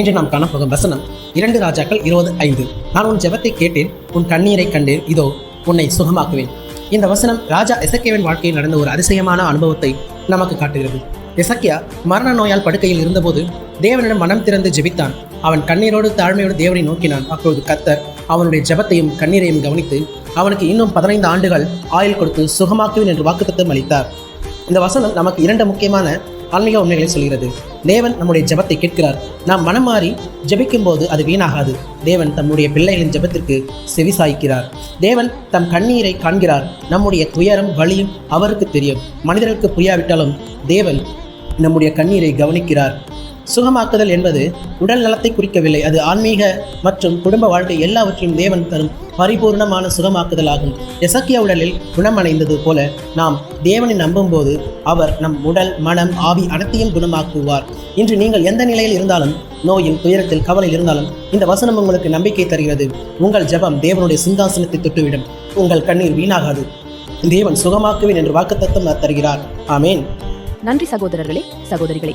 இன்று நாம் காணப்போகும் வசனம் இரண்டு ராஜாக்கள் இருபது ஐந்து. நான் உன் ஜெபத்தை கேட்டேன் உன் கண்ணீரை கண்டேன். இதோ உன்னை சுகமாக்குவேன். இந்த வசனம் ராஜா எசக்கியாவின் வாழ்க்கையில் நடந்த ஒரு அதிசயமான அனுபவத்தை நமக்கு காட்டுகிறது. எசக்கியா மரண நோயால் படுக்கையில் இருந்தபோது தேவனிடம் மனம் திறந்து ஜெபித்தான். அவன் கண்ணீரோடு தாழ்மையோடு தேவனை நோக்கினான். அப்போது கத்தர் அவனுடைய ஜெபத்தையும் கண்ணீரையும் கவனித்து அவனுக்கு இன்னும் பதினைந்து ஆண்டுகள் ஆயுள் கொடுத்து சுகமாக்குவேன் என்று வாக்குத்தத்தம் அளித்தார். இந்த வசனம் நமக்கு இரண்டு முக்கியமான ஆன்மீக உண்மைகளை சொல்கிறது. தேவன் நம்முடைய ஜெபத்தை கேட்கிறார். நாம் மனம் மாறி ஜபிக்கும் போது அது வீணாகாது. தேவன் தம்முடைய பிள்ளைகளின் ஜெபத்திற்கு செவிசாய்க்கிறார். தேவன் தம் கண்ணீரை காண்கிறார். நம்முடைய துயரம் வலியும் அவருக்கு தெரியும். மனிதர்களுக்கு புரியாவிட்டாலும் தேவன் நம்முடைய கண்ணீரை கவனிக்கிறார். சுகமாக்குதல் என்பது உடல் நலத்தை குறிக்கவில்லை. அது ஆன்மீக மற்றும் குடும்ப வாழ்க்கை எல்லாவற்றையும் தேவன் தரும் பரிபூர்ணமான சுகமாக்குதல் ஆகும் எசக்கியா உடலில் குணமடைந்தது போல நாம் தேவனை நம்பும்போது அவர் நம் உடல் மனம் ஆவி அனைத்தையும் குணமாக்குவார். இன்று நீங்கள் எந்த நிலையில் இருந்தாலும் நோயில் துயரத்தில் கவலையில் இருந்தாலும் இந்த வசனம் உங்களுக்கு நம்பிக்கை தருகிறது. உங்கள் ஜெபம் தேவனுடைய சிங்காசனத்தை தொட்டுவிடும். உங்கள் கண்ணீர் வீணாகாது. தேவன் சுகமாக்குவேன் என்று வாக்குத்தத்தம் தருகிறார். ஆமேன். நன்றி சகோதரர்களே சகோதரிகளே.